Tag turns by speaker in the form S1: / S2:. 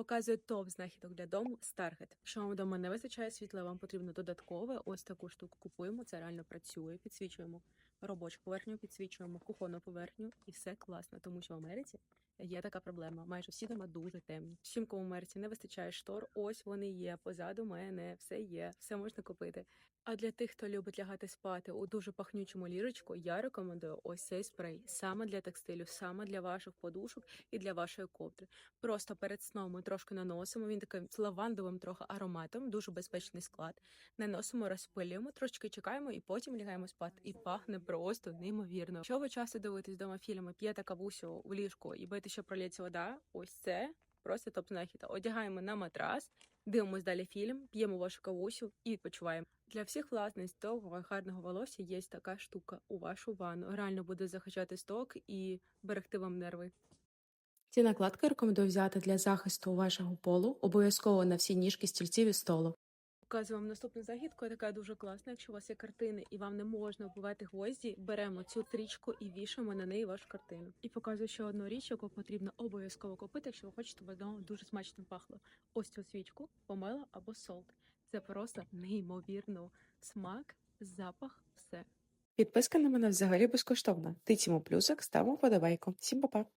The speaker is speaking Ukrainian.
S1: Показує топ знахідок для дому Stargate. Що вам вдома не вистачає світла, вам потрібно додаткове. Ось таку штуку купуємо. Це реально працює. Підсвічуємо робочу поверхню, підсвічуємо кухонну поверхню, і все класно, тому що в Америці є така проблема. Майже всі дома дуже темні. Всім, кому в Америці не вистачає штор, ось вони є. Позаду мене все є, все можна купити. А для тих, хто любить лягати спати у дуже пахнючому ліжечку, я рекомендую ось цей спрей саме для текстилю, саме для ваших подушок і для вашої ковдри. Просто перед сном ми трошки наносимо. Він такий з лавандовим трохи ароматом, дуже безпечний склад. Наносимо, розпилюємо, трошки чекаємо і потім лягаємо спати. І пахне просто неймовірно. Якщо ви часто дивитесь дома фільми, п'єте кавусю в ліжку і боїте, що пролється вода, ось це. Просто топ знахіда. Одягаємо на матрас, дивимось далі фільм, п'ємо вашу кавусю і відпочиваємо. Для всіх власниць довгого гарного волосся є така штука у вашу ванну. Реально буде захищати сток і берегти вам нерви. Ці накладки рекомендую взяти для захисту вашого полу, обов'язково на всі ніжки стільців і столу. Показую вам наступну загідку, така дуже класна. Якщо у вас є картини і вам не можна вбивати гвозді, беремо цю стрічку і вішаємо на неї вашу картину. І показую ще одну річ, яку потрібно обов'язково купити, якщо ви хочете, щоб воно дуже смачно пахло. Ось цю свічку, помела або солд. Це просто неймовірно смак, запах, все.
S2: Підписка на мене взагалі безкоштовна. Тицьмо плюсик, ставимо вподобайку. Всім па-па!